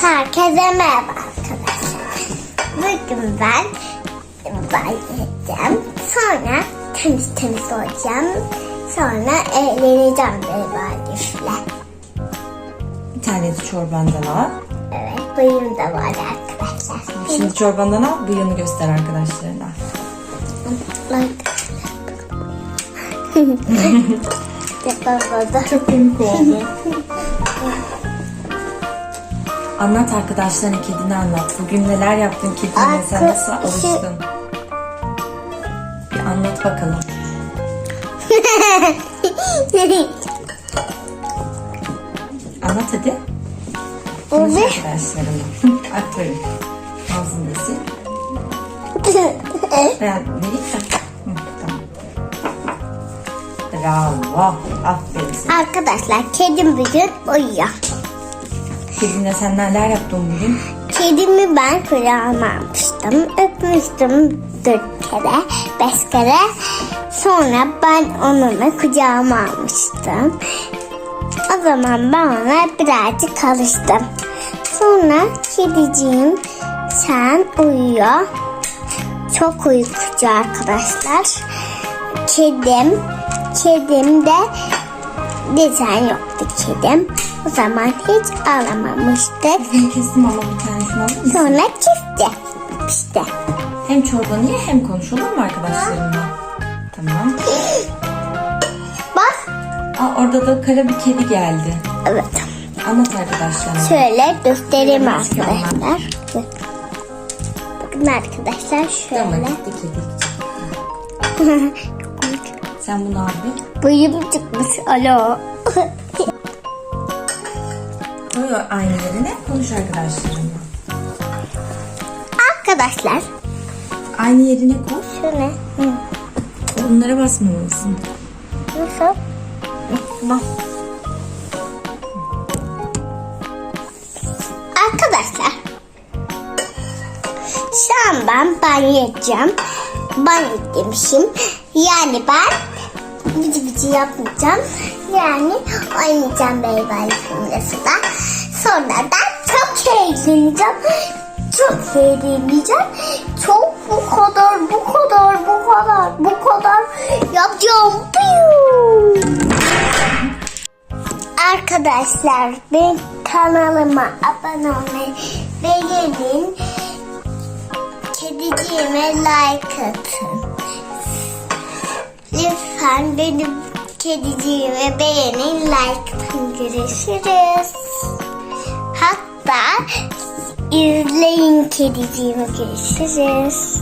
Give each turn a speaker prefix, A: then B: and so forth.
A: Herkese merhaba arkadaşlar. Bugün ben bayılacağım. Sonra temiz temiz olacağım. Sonra eğleneceğim bir ifle.
B: Bir tane de çorbandan al.
A: Evet buyum da var arkadaşlar.
B: Şimdi çorbandan al, bıyığını göster arkadaşlarına. Çok komik oldu. anlat arkadaşlarına kedini anlat. Bugün neler yaptın kedine, sen nasıl
A: Arka-
B: alıştın? Bir anlat bakalım. Anlat hadi. Konuş arkadaşlarına. Aferin. Ağzını sil. Ben vereyim mi? Hı, Tamam. Bravo. Aferin sana.
A: Arkadaşlar kedim bugün uyuyor.
B: Kedinle sen neler yaptın bugün?
A: Kedimi ben kucağıma almıştım. Öpmüştüm dört kere, beş kere. Sonra ben onu kucağıma almıştım. O zaman ben ona birazcık alıştım. Sonra kediciğim sen uyuyor. Çok uykucu arkadaşlar. Kedim, kedim de desen yoktu kedim. O zaman hiç ağlamamıştık.
B: Ben kestim ama bir tanesini alır mısın?
A: Sonra kesti. İşte.
B: Hem çorbanı ye hem konuş olur mu arkadaşlarınla? Tamam.
A: Bak.
B: Aa, orada da kara bir kedi geldi.
A: Evet.
B: Anlat arkadaşlarına.
A: Şöyle göstereyim
B: çıkıyor
A: arkadaşlar. Bakın arkadaşlar
B: Tamam
A: şöyle.
B: gitti kedi. Sen bunu al bir.
A: Bıyım çıkmış. Alo.
B: Koy aynı yerine konuş arkadaşlarınla.
A: Arkadaşlar.
B: Aynı yerine koy.
A: Ne? Hı.
B: Onlara basmamalısın.
A: Nasıl?
B: Bak.
A: Arkadaşlar. Şu an ben banyo edeceğim. Banyo demişim. Yani ben bici bici yapmayacağım. Yani oynayacağım Beybay da. Sonra da çok eğleneceğim. Çok eğleneceğim. Çok bu kadar, bu kadar, bu kadar, bu kadar yapacağım. Piu! Arkadaşlar ben kanalıma abone olmayı beğenin. Kediciğime like atın. Lütfen benim kediciğime beğenin like atın. Görüşürüz. Hatta izleyin kediciğimi görüşürüz.